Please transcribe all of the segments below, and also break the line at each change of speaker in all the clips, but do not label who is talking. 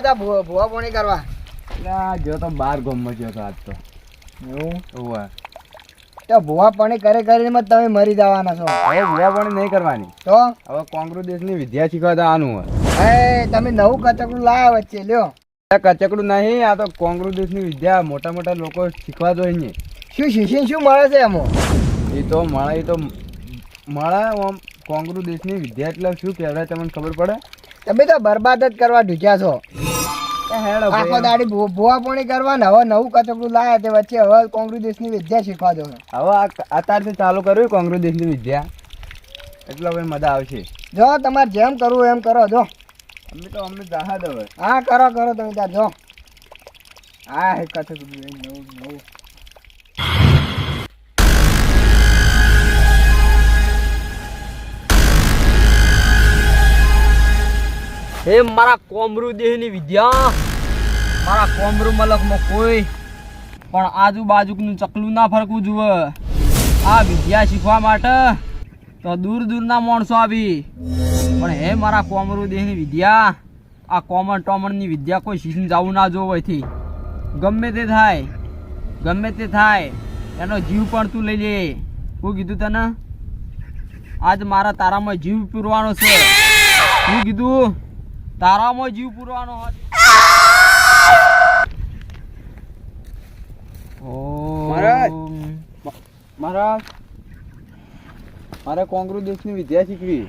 તા ભૂ- ભૂવા પોણી કરવા
આ જો
કરીને મત તમે મરી જવાના છો.
હવે નહીં કરવાની.
તો?
હવે કોંગ્રેસ વિદ્યા શીખવા આનું હોય.
એ તમે નવું કચકડું લાયા વચ્ચે લ્યો.
કચકડું નહીં આ તો કોંગ્રેસ દેશની વિદ્યા મોટા મોટા લોકો શીખવા જોઈએ.
શું શીશીને શું મળે છે એમાં?
એ તો મળે એ તો મળે આમ કોંગ્રેસ દેશની વિદ્યા એટલે શું કહેવાય તમને ખબર પડે?
તમે તો બરબાદ જ કરવા ઢૂક્યા છો. આખો. દાડી ભૂવા પોણી કરવા હવે નવું કચકડું લાયા તે વચ્ચે હવે કોંગ્રેસ દેશની વિદ્યા શીખવા દો.
હવે અત્યારથી ચાલુ કર્યું કોંગ્રેસ દેશની વિદ્યા. એટલે હવે મજા આવશે.
જો તમારે જેમ કરવું એમ કરો જો.
અમે તો અમને જહાદ હવે.
હા કરો કરો તમે ત્યાં જો. હા હે કચકડું નવું નવું.
હે, મારા કોમરુ દેહની વિદ્યા. મારા કોમરુ મલકમાં કોઈ. પણ આજુબાજુનું ચકલું ના ફરકવું જુએ. આ વિદ્યા શીખવા માટે તો દૂર દૂરના માણસો આવી. પણ હે, મારા કોમરુ દેહની વિદ્યા, આ કોમન ટોમનની વિદ્યા કોઈ શીખીને જવું ના જોવું અહીંથી ગમે તે થાય, ગમે તે થાય, એનો જીવ પણ તું લઈ લે. હું કીધું તને, આજ મારા તારામાં જીવ પૂરવાનો છે. શું કીધું તારામાં જીવ પૂરવાનો હોત
મહારાજ. મારા કોંગ્રેસ દેશની વિદ્યા શીખવી.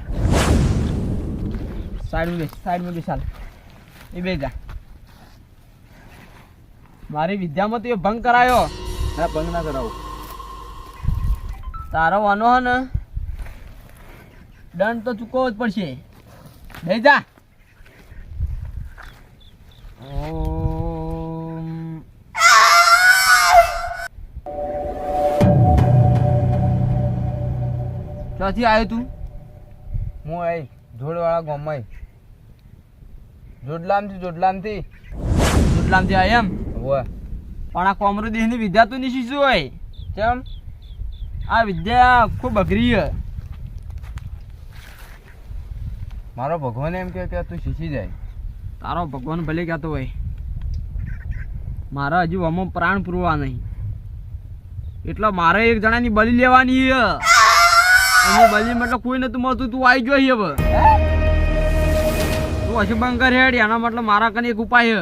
સાઈડમાં બેસ સાઈડમાં બેસ હાલ એ બે જા. મારી વિદ્યામાં તો એ ભંગ કરાયો.
ના ભંગ ના કરાવું.
તારો વાનો હે ને? દંડ તો ચૂકવવો જ પડશે. બે જા. ક્યાંથી આવ્યો તું?
હું આઈ જોડવાળા ગામમાં જોડલામથી જોડલામથી.
જોડલામથી આવ્યા એમ?
હોય
પણ આ કોમરો દેહની વિદ્યા તો નહીં શીખશું હોય?
કેમ?
આ વિદ્યા ખૂબ અઘરી છે.
મારો ભગવાન એમ કે તું શીખી જાય.
તારો ભગવાન ભલે કહેતો હોય. મારા હજુ અમો પ્રાણ પૂરવા નહીં. એટલે મારે એક જણાની બલી લેવાની એની બલી મતલબ કોઈ નતું મળતું. તું આવી જોઈ હવે. તું હશે બંકર એના મતલબ મારા કને એક ઉપાય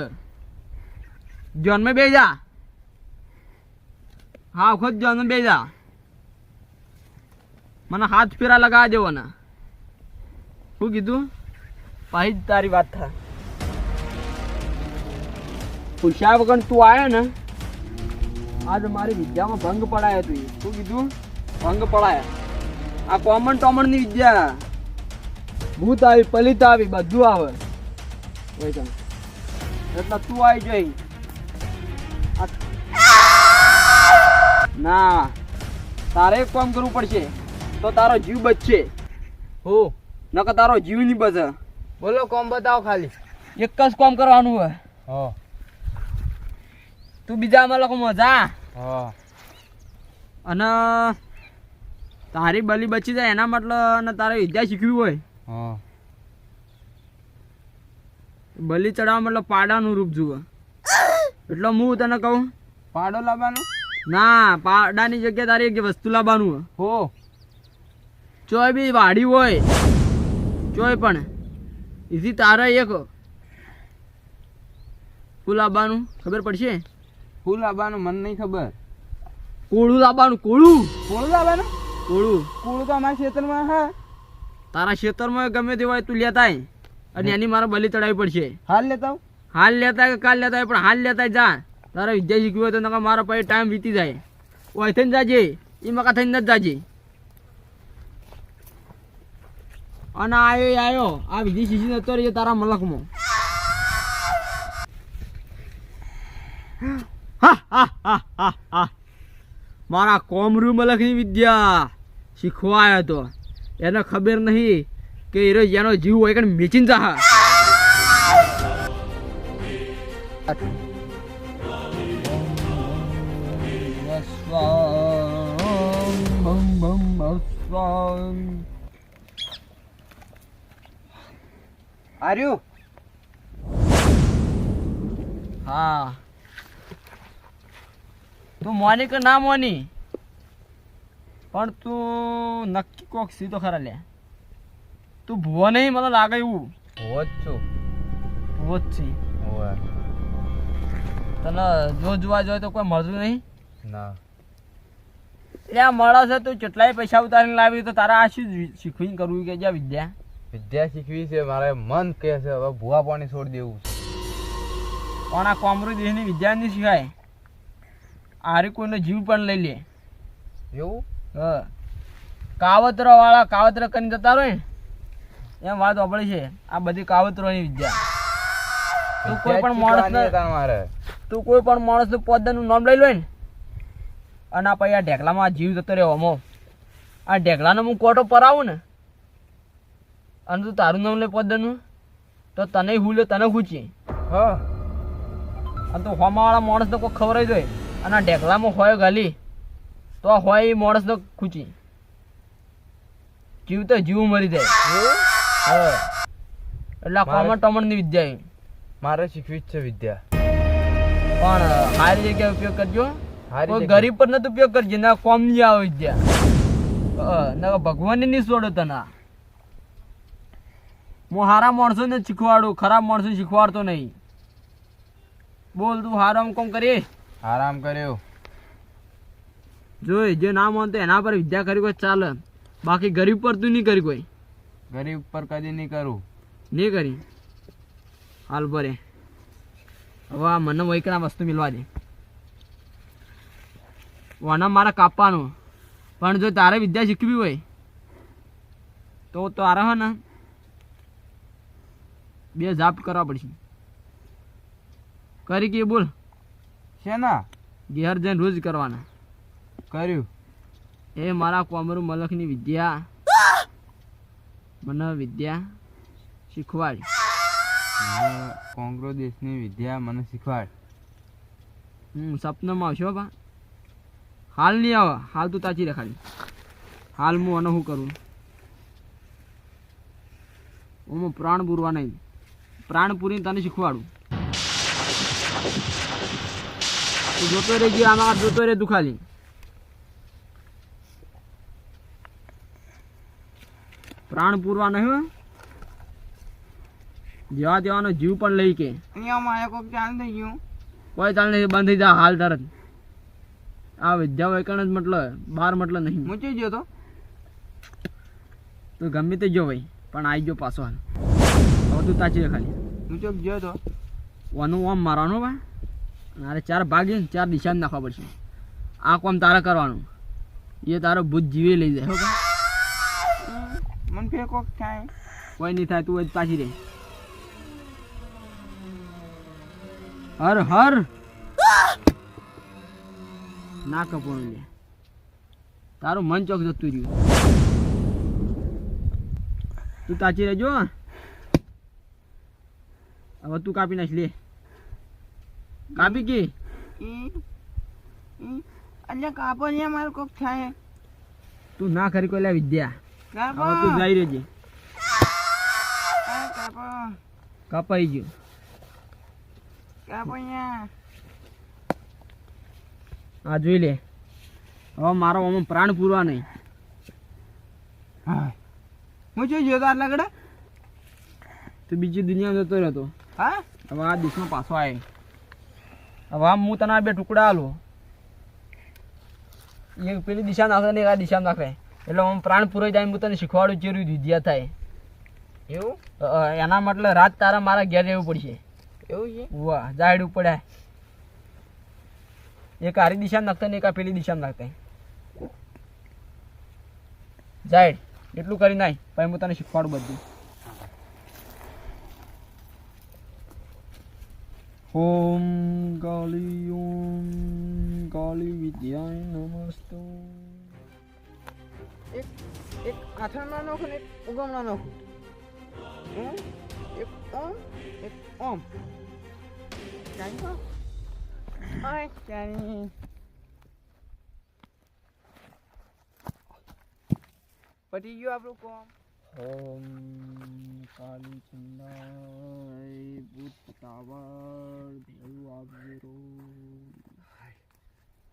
જન્મે બે જા. હા, વખત જન્મે બે જા. મને હાથ ફેરા લગાવવા દેવો ને શું કીધું? પાછી તારી વાત થાય. પૂછ્યા વગર તું આવ્યો ને આજ મારી વિદ્યામાં ભંગ પડાયો તું. શું કીધું? ભંગ પડાયા. આ કોમન ટોમનની વિદ્યા. ભૂત આવી પલિત આવી બધું આવે. એટલે તું આવી જઈ. ના તારે એક કામ કરવું પડશે. તો તારો જીવ બચશે. હો? નકર તારો જીવ નહીં બચે.
બોલો કોમ બતાવો ખાલી.
એક જ કામ કરવાનું હોય.
હા.
તું બીજા અમે લોકો
મજા.
અને તારી બલી બચી જાય એના મતલબ અને તારે વિદ્યા શીખવી હોય. બલી ચડાવવા મતલબ પાડાનું રૂપ જુઓ. એટલે હું તને કહું?
પાડો લાવવાનું?
ના પાડાની જગ્યાએ તારી એક વસ્તુ લાવવાનું હોય.
હો.
ચોય બી વાડી હોય. ચોય પણ. એથી તારે એક ફૂલ લાવવાનું ખબર પડશે?
ફૂલ લાવવાનું મને નહીં ખબર.
કોળું લાવવાનું કોળું?
કોળું લાવવાનું?
કોળું.
કોળું તો અમારા ક્ષેત્રમાં હા.
તારા ક્ષેત્રમાં ગમે તે હોય તું લેતા અને એની મારે બલી ચડાવી પડશે.
હાલ લેતા
હાલ લેતા કે કાલ લેતા પણ હાલ લેતા જા. તારા વિદ્યા શીખવી હોય તો મારા પાસે ટાઈમ વીતી જાય. ઓય થઈને જાજે. એ મકા થઈને નથી જાજે. અને આયો આયો. આ બીજી શીખી નતો રહ્યો તારા મલકમાં. મારા કોમરૂ મલકની વિદ્યા શીખવાયો હતો એને ખબર નહીં કે એરો જેનો જીવ હોય કે મેચીન જા
આર્યુ?
હા. તું મોની કે ના મોની? પણ તું નક્કી કોક સીધો ખરા લે. તું ભૂવો નહીં મને લાગે એવું.
ભૂવો જ છું.
ભૂવો જ છે. તને જો જોવા જોઈએ તો કોઈ મળતું નહીં?
ના.
ત્યાં મળે છે તું કેટલાય પૈસા ઉતારીને લાવી તો તારા આ શું શીખવીને કરવું કે જ્યાં વિદ્યા?
વિદ્યા શીખવી છે મારે મન કહે છે હવે ભૂવા પાણી છોડી દેવું છે.
પણ આ કોમરું દેશની વિદ્યા નહીં શીખાય? આરે કોઈનો જીવ પણ લઈ લે.
એવું?
હ. કાવતરો વાળા કાવતરો કરીને જતા રહે એમ વાત સાંભળી છે. આ બધી કાવતરોની વિદ્યા. તું કોઈ પણ
મારે
તું કોઈ પણ માણસનું પોતાનું નામ લઈ લો ને અને આ પછી આ ઢેકલામાં આ જીવ જતો રહ્યો અમો. આ ઢેકલાનો હું કોટો પરાવું ને અને તું તારું નામ લે પોતાનું તો તને હું લે તને ખૂચી
હા.
અને તો હોમાવાળા માણસને કોઈ ખબર જ હોય અને આ ઢેકલામાં હોય ગાલી તો હોય એ માણસને ખૂચી. જીવ તો જીવ મરી જાય. એટલે કોમન ટમણની વિદ્યા
મારે શીખવી જ છે વિદ્યા.
પણ સારી જગ્યાએ ઉપયોગ કરજો. કોઈ ગરીબ પર નથી ઉપયોગ કરજે ના કોમની આવે વિદ્યા. ના ભગવાન નહીં છોડો તને. હું સારા માણસો ને શીખવાડું ખરાબ માણસો શીખવાડતો નહીં. બોલ તું હારામ કોમ કરી
આરામ કર્યો.
જોઈ જે ના માનતો એના પર વિદ્યા કરી કોઈ ચાલે. બાકી ગરીબ પર તું નહીં કરી કોઈ.
ગરીબ પર કદી નહીં કરું.
નહીં કરી? હાલ ભરે હવે આ મને વૈકણા વસ્તુ મિલવા દે. વાના મારે કાપવાનું પણ જો તારે વિદ્યા શીખવી હોય તો તારે હે ને બે જાપ કરવા પડશે. કરી કે બોલ.
શેના
ઘેર જઈને રોજ કરવાના.
કર્યું.
એ મારા કોમરુ મલકની વિદ્યા. મને વિદ્યા શીખવાડી.
કોંગ્રો દેશની વિદ્યા મને શીખવાડ.
હું સપનામાં આવશો બા. હાલ નહીં આવે. હાલ તું તાચી રખાડી ખાલી. હાલ હું અને શું કરું. હું પ્રાણ પૂરવા નહીં. પ્રાણ પૂરીને તને શીખવાડું. જોતો રહેજે આમાં જોતો રહે પ્રાણ પૂરવા નહીં જેવા તેવાનો જીવ પણ લઈ કે કોઈ ચાલ નહીં બંધ થઈ જા હાલ તરત આ વિદ્યા વૈકણ જ મતલબ બાર મતલબ નહીં
મૂકી ગયો તો
તો ગમે તે જો ભાઈ પણ આવી ગયો પાછો હાલ હવે તું તાચી ખાલી
મૂચોક ગયો તો
વાનું આમ મારવાનું બા મારે ચાર ભાગી ચાર દિશા નાખવા પડશે. આ કોમ તારે કરવાનું. એ તારો ભૂત જીવે લઈ જાય હો
ફેર કોક થાય.
કોઈ નહીં થાય તું જ પાછી રે હર હર! ના કપોણું લે. તારું મન ચોક જતું રહ્યું. તું તાચી રહેજો હવે તું કાપી નાખ લે. કાપી કે?
અહીંયા કાપો ને મારે કોક થાય.
તું ના ખરી કોઈ વિદ્યા.
કાપો.
તું જઈ રહેજે.
કાપો.
કપાઈ ગયું.
કાપો
આ જોઈ લે. હવે મારો આમાં પ્રાણ પૂરવા નહીં.
હા. જોઈ ગયો આટલા કડે
તું બીજી દુનિયામાં જતો રહેતો.
હા?
હવે આ દેશમાં પાછો આવે હવે આમ હું તને આ બે ટુકડા આલું. એક પેલી દિશા નાખે ને એક આ દિશામાં નાખે. એટલે આમ પ્રાણ પૂરાઈ જાય હું તને શીખવાડું જેવી વિદ્યા થાય.
એવું?
એના મતલબ રાત તારા મારા ઘેર રહેવું પડશે.
એવું છે?
વાહ જાહેડ પડે. એક આરી દિશામાં નાખતા ને એક આ પેલી દિશામાં નાખતા. જાહેડ એટલું કરી નાય પછી હું તને શીખવાડું બધું. ઓમ કાલી ઓમ કાલી વિદ્યાય નમસ્તો
એક એક આથામાં નાખો ને એક ઉગમમાં નાખો ઓમ એક ઓમ એક ઓમ ચાલો ઓય ચાલી પતી ગયું આપણું કોમ
ઓમ કાલી ચંડાઈ ભૂત ટાવર દેવું આપજો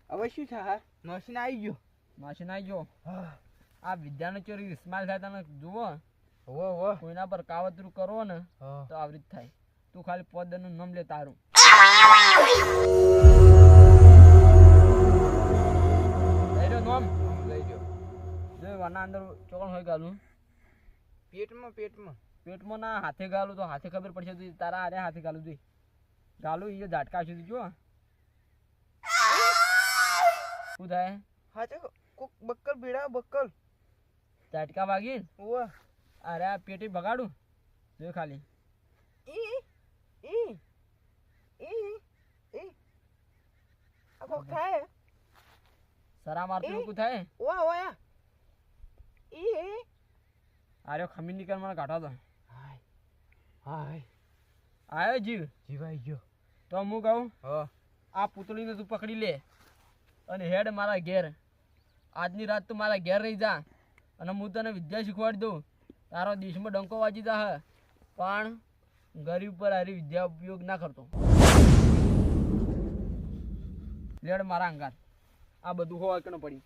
હવે શું થાય મશીન આવી ગયો.
મશીન આવી ગયો? આ વિદ્યાનો ચોરી ઇસ્માઇલ થાય તને જુઓ.
હો હો
કોઈના પર કાવતરું કરો ને તો આવી રીત થાય. તું ખાલી પદનું નામ લે તારું. લઈ રહ્યો નામ.
લઈ ગયો
જો વાના અંદર ચોકણ હોય ગાલું.
પેટમાં પેટમાં.
પેટમાં ના હાથે ગાલું તો હાથે ખબર પડશે તો તારા આરે હાથે ગાલું જોઈ ગાલું એ ઝાટકા છે જો. શું થાય?
હાથે કોક બક્કલ ભીડા બક્કલ.
ઝાટકા વાગી
હોવે
અરે આ પેટી બગાડું? જો ખાલી.
ઈ ઈ ઈ ઈ. આ કોક થાય?
સરા મારતું
એ?
થાય?
ઓવા ઓયા ઈ.
આર્યો ખમી નીકળ મને કાઢો તો
હાય. હાય.
આવ્યો જીવ?
જીવાઈ ગયો.
તો હું કહું
હા.
આ પૂતળીને તું પકડી લે અને હેડ મારા ઘેર. આજની રાત તું મારા ઘેર રહી જા અને હું તને વિદ્યા શીખવાડી દઉં. તારો દેશમાં ડંકો વાજી જા હે. પણ ગરીબ પર હારી વિદ્યા ઉપયોગ ના કરતો. લેડ મારા અંગાર આ બધું હોવા કે ન પડી.